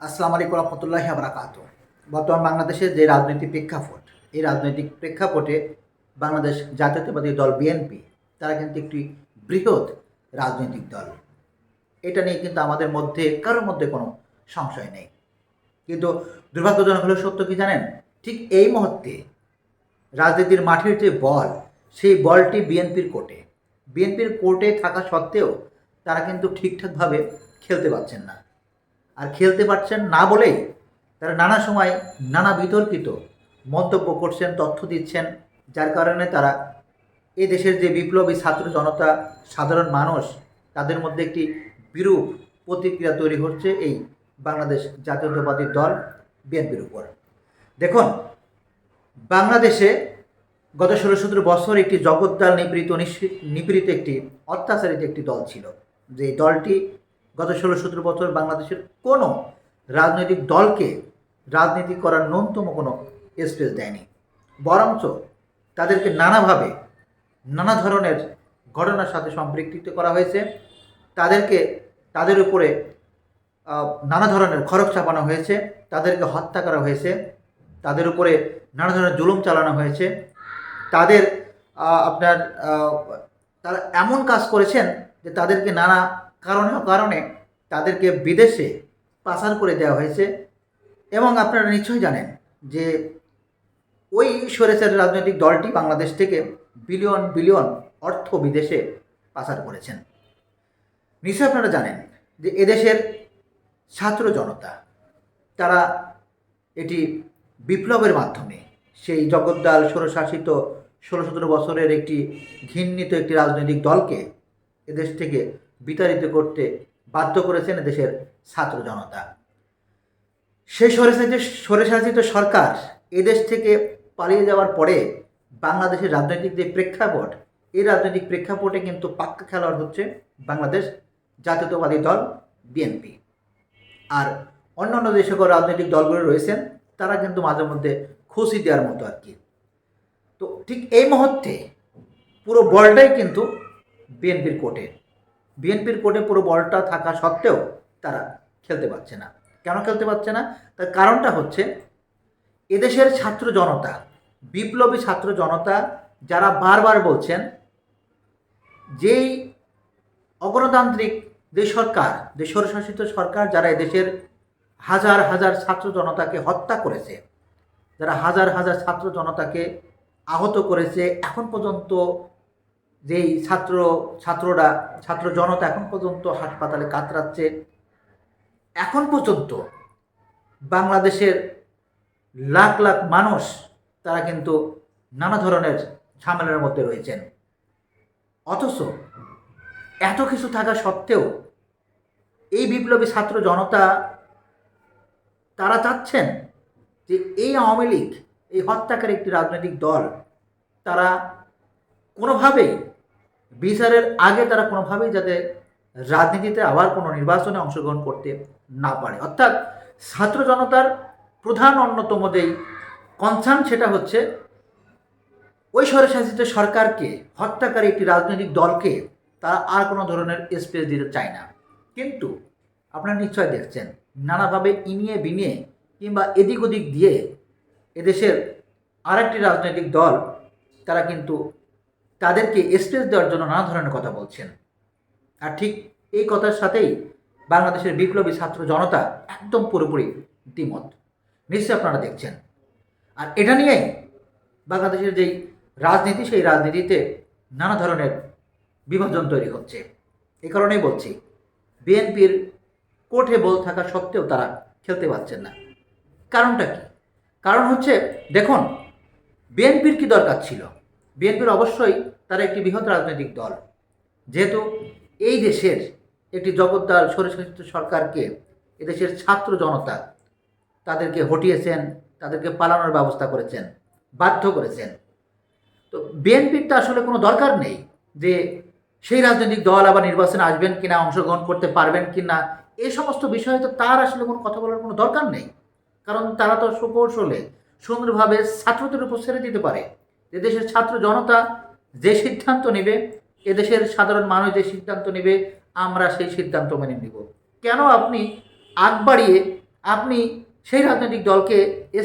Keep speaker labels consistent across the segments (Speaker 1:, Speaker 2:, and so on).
Speaker 1: আসসালামু আলাইকুম রহমতুল্লাহি আবরাকাত বর্তমান বাংলাদেশের যে রাজনৈতিক প্রেক্ষাপট, এই রাজনৈতিক প্রেক্ষাপটে বাংলাদেশ জাতীয়তাবাদী দল বিএনপি তারা কিন্তু একটি বৃহৎ রাজনৈতিক দল। এটা নিয়ে কিন্তু আমাদের মধ্যে, কারোর মধ্যে কোনো সংশয় নেই। কিন্তু দুর্ভাগ্যজনক হলো সত্য কি জানেন? ঠিক এই মুহূর্তে রাজনীতির মাঠের যে বল, সেই বলটি বিএনপির কোর্টে। বিএনপির কোর্টে থাকা সত্ত্বেও তারা কিন্তু ঠিকঠাকভাবে খেলতে পারছেন না। আর খেলতে পারছেন না বলেই তারা নানা সময় নানা বিতর্কিত মন্তব্য করছেন, তথ্য দিচ্ছেন, যার কারণে তারা এই দেশের যে বিপ্লবী ছাত্র জনতা, সাধারণ মানুষ, তাদের মধ্যে একটি বিরূপ প্রতিক্রিয়া তৈরি হচ্ছে এই বাংলাদেশ জাতীয়তাবাদী দল বিএনপির উপর। দেখুন, বাংলাদেশে গত ষোলো সতেরো বছর একটি জগদ্দাল নিপীড়িত নিপীড়িত একটি, অত্যাচারিত একটি দল ছিল। যে দলটি গত ষোলো সতেরো বছর বাংলাদেশের কোনো রাজনৈতিক দলকে রাজনীতি করার ন্যূনতম কোনো স্পেস দেয়নি। বরঞ্চ তাদেরকে নানাভাবে নানা ধরনের ঘটনার সাথে সম্পৃক্ত করা হয়েছে। তাদেরকে, তাদের উপরে নানা ধরনের খরচ চাপানো হয়েছে। তাদেরকে হত্যা করা হয়েছে। তাদের উপরে নানা ধরনের জুলুম চালানো হয়েছে। তাদের আপনার তারা এমন কাজ করেছেন যে তাদেরকে নানা কারণে কারণে তাদেরকে বিদেশে পাচার করে দেওয়া হয়েছে। এবং আপনারা নিশ্চয়ই জানেন যে ওই সরেসের রাজনৈতিক দলটি বাংলাদেশ থেকে বিলিয়ন বিলিয়ন অর্থ বিদেশে পাচার করেছেন। নিশ্চয়ই আপনারা জানেন যে এদেশের ছাত্র জনতা, তারা এটি বিপ্লবের মাধ্যমে, সেই জগদ্দাল ষোলশাসিত ষোলো সতেরো বছরের একটি ঘৃণিত একটি রাজনৈতিক দলকে এদেশ থেকে বিতাড়িত করতে বাধ্য করেছেন দেশের ছাত্র জনতা। সেই সরেশাসিত সরেশাসিত সরকার এদেশ থেকে পালিয়ে যাওয়ার পরে বাংলাদেশের রাজনৈতিক যে প্রেক্ষাপট, এই রাজনৈতিক প্রেক্ষাপটে কিন্তু পাক্কা খেলোয়াড় হচ্ছে বাংলাদেশ জাতীয়তাবাদী দল বিএনপি। আর অন্যান্য যে সকল রাজনৈতিক দলগুলো রয়েছেন, তারা কিন্তু মাঝে মধ্যে খুশি দেওয়ার মতো আর কি। তো ঠিক এই মুহূর্তে পুরো বলটাই কিন্তু বিএনপির কোর্টে বিএনপির কোর্টে পুরো বলটা থাকা সত্ত্বেও তারা খেলতে পারছে না। কেন খেলতে পারছে না? তার কারণটা হচ্ছে এদেশের ছাত্র জনতা, বিপ্লবী ছাত্র জনতা যারা বারবার বলছেন যেই অগণতান্ত্রিক যে সরকার যে স্বরশাসিত সরকার যারা এদেশের হাজার হাজার ছাত্র জনতাকে হত্যা করেছে, যারা হাজার হাজার ছাত্র জনতাকে আহত করেছে, এখন পর্যন্ত যেই ছাত্র, ছাত্ররা, ছাত্র জনতা এখন পর্যন্ত হাসপাতালে কাতরাচ্ছে। এখন পর্যন্ত বাংলাদেশের লাখ লাখ মানুষ তারা কিন্তু নানা ধরনের ঝামেলার মধ্যে রয়েছেন। অথচ এত কিছু থাকা সত্ত্বেও এই বিপ্লবী ছাত্র জনতা তারা চাচ্ছেন যে এই আওয়ামী লীগ, এই হত্যাকারী একটি রাজনৈতিক দল, তারা কোনোভাবেই বিচারের আগে তারা কোনোভাবেই যাতে রাজনীতিতে আবার কোনো নির্বাচনে অংশগ্রহণ করতে না পারে। অর্থাৎ ছাত্র জনতার প্রধান অন্যতম যেই কনসার্ন সেটা হচ্ছে ওই স্বরশাসিত সরকারকে, হত্যাকারী একটি রাজনৈতিক দলকে তারা আর কোনো ধরনের স্পেস দিতে চায় না। কিন্তু আপনারা নিশ্চয় দেখছেন, নানাভাবে ইনিয়ে বিনিয়ে কিংবা এদিক ওদিক দিয়ে এদেশের আরেকটি রাজনৈতিক দল, তারা কিন্তু তাদেরকে স্পেস দেওয়ার জন্য নানা ধরনের কথা বলছেন। আর ঠিক এই কথার সাথেই বাংলাদেশের বিপ্লবী ছাত্র জনতা একদম পুরোপুরি দ্বিমত। নিশ্চয়ই আপনারা দেখছেন। আর এটা নিয়েই বাংলাদেশের যেই রাজনীতি, সেই রাজনীতিতে নানা ধরনের বিভাজন তৈরি হচ্ছে। এই কারণেই বলছি, বিএনপির কোর্টে বল থাকা সত্ত্বেও তারা খেলতে পারছেন না। কারণটা কি? কারণ হচ্ছে, দেখুন, বিএনপির কি দরকার ছিল? বিএনপির অবশ্যই তারা একটি বৃহৎ রাজনৈতিক দল। যেহেতু এই দেশের একটি জগদ্দাল স্বরশাসিত সরকারকে এদেশের ছাত্র জনতা তাদেরকে হটিয়েছেন, তাদেরকে পালানোর ব্যবস্থা করেছেন, বাধ্য করেছেন। তো বিএনপির তো আসলে কোনো দরকার নেই যে সেই রাজনৈতিক দল আবার নির্বাচনে আসবেন কিনা, অংশগ্রহণ করতে পারবেন কিনা এই সমস্ত বিষয়ে তো তার আসলে কোনো কথা বলার কোনো দরকার নেই। কারণ তারা তো সুকৌশলে সুন্দরভাবে ছাত্রদের উপর ছেড়ে দিতে পারে। এদেশের ছাত্র জনতা যে সিদ্ধান্ত নেবে, এদেশের সাধারণ মানুষ যে সিদ্ধান্ত নেবে, আমরা সেই সিদ্ধান্ত মেনে নিব। কেন আপনি আগ বাড়িয়ে আপনি সেই রাজনৈতিক দলকে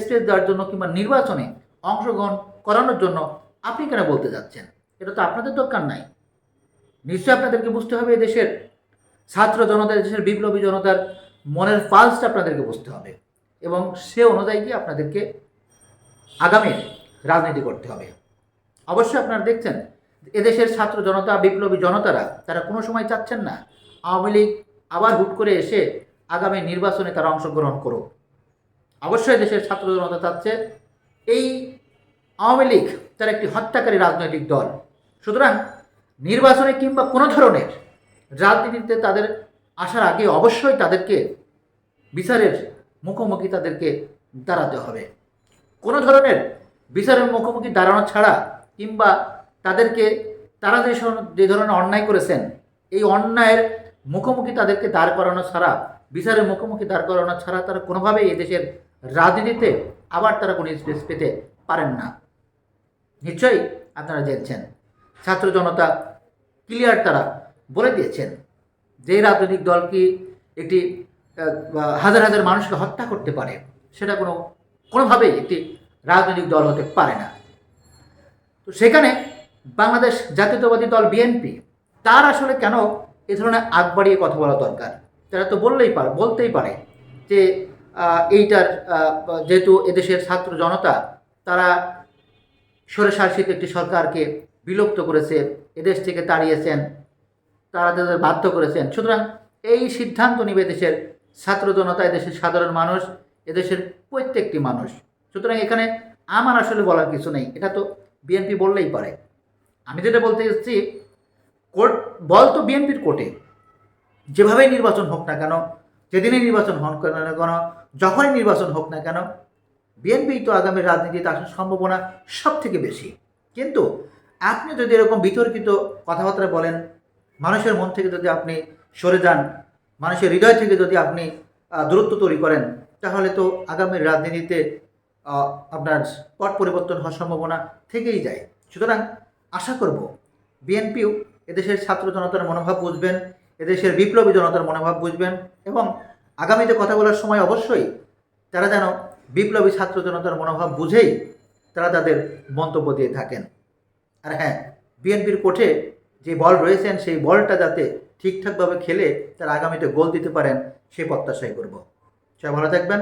Speaker 1: স্টেজ দেওয়ার জন্য কিংবা নির্বাচনে অংশগ্রহণ করানোর জন্য আপনি কেন বলতে যাচ্ছেন? এটা তো আপনাদের দরকার নাই। নিশ্চয়ই আপনাদেরকে বুঝতে হবে দেশের ছাত্র জনতা দেশের বিপ্লবী জনতার মনের পালসটা আপনাদেরকে বুঝতে হবে এবং সে অনুযায়ী কি আপনাদেরকে আগামী রাজনীতি করতে হবে। অবশ্যই আপনারা দেখছেন, এদেশের ছাত্র জনতা, বিপ্লবী জনতারা, তারা কোনো সময় চাচ্ছেন না আওয়ামী লীগ আবার হুট করে এসে আগামী নির্বাচনে তারা অংশগ্রহণ করুক। অবশ্যই দেশের ছাত্র জনতা চাচ্ছে, এই আওয়ামী লীগ তার একটি হত্যাকারী রাজনৈতিক দল। সুতরাং নির্বাচনে কিংবা কোনো ধরনের রাজনীতিতে তাদের আসার আগে অবশ্যই তাদেরকে বিচারের মুখোমুখি তাদেরকে দাঁড়াতে হবে। কোনো ধরনের বিচারের মুখোমুখি দাঁড়ানো ছাড়া কিংবা তাদেরকে, তারা যে যে ধরনের অন্যায় করেছেন, এই অন্যায়ের মুখোমুখি তাদেরকে দাঁড় করানো ছাড়া, বিচারের মুখোমুখি দাঁড় করানো ছাড়া তারা কোনোভাবেই এদেশের রাজনীতিতে আবার তারা কোনো স্পেস পেতে পারেন না। নিশ্চয়ই আপনারা জেনছেন, ছাত্র জনতা ক্লিয়ার তারা বলে দিয়েছেন যে রাজনৈতিক দল কি একটি হাজার হাজার মানুষকে হত্যা করতে পারে, সেটা কোনো, কোনোভাবেই একটি রাজনৈতিক দল হতে পারে না। তো সেখানে বাংলাদেশ জাতীয়তাবাদী দল বিএনপি তার আসলে কেন এ ধরনের আগ বাড়িয়ে কথা বলা দরকার? তারা তো বললেই পারে, বলতেই পারে যে এইটার যেহেতু এদেশের ছাত্র জনতা, তারা স্বৈরশাসিত একটি সরকারকে বিলুপ্ত করেছে, এদেশ থেকে তাড়িয়েছেন, তারা তাদের বাধ্য করেছেন। সুতরাং এই সিদ্ধান্ত নিবে দেশের ছাত্র জনতা, এদেশের সাধারণ মানুষ, এদেশের প্রত্যেকটি মানুষ। সুতরাং এখানে আমার আসলে বলার কিছু নেই। এটা তো বিএনপি বললেই পারে। আমি যেটা বলতে এসেছি, কোর্ট, বল তো বিএনপির কোর্টে। যেভাবেই নির্বাচন হোক না কেন, যেদিনই নির্বাচন হোক না কেন, যখনই নির্বাচন হোক না কেন বিএনপি তো আগামী রাজনীতিতে আসার সম্ভাবনা সব থেকে বেশি। কিন্তু আপনি যদি এরকম বিতর্কিত কথাবার্তা বলেন, মানুষের মন থেকে যদি আপনি সরে যান, মানুষের হৃদয় থেকে যদি আপনি দূরত্ব তৈরি করেন, তাহলে তো আগামী রাজনীতিতে আপনার পট পরিবর্তন হওয়ার সম্ভাবনা থেকেই যায়। সুতরাং আশা করব বিএনপিও এদেশের ছাত্র জনতার মনোভাব বুঝবেন, এদেশের বিপ্লবী জনতার মনোভাব বুঝবেন এবং আগামীতে কথা বলার সময় অবশ্যই তারা যেন বিপ্লবী ছাত্র জনতার মনোভাব বুঝেই তারা তাদের মন্তব্য দিয়ে থাকেন। আর হ্যাঁ বিএনপির কোঠে যে বল রয়েছেন, সেই বলটা যাতে ঠিকঠাকভাবে খেলে তারা আগামীতে গোল দিতে পারেন সেই প্রত্যাশাই করব। সবাই ভালো থাকবেন।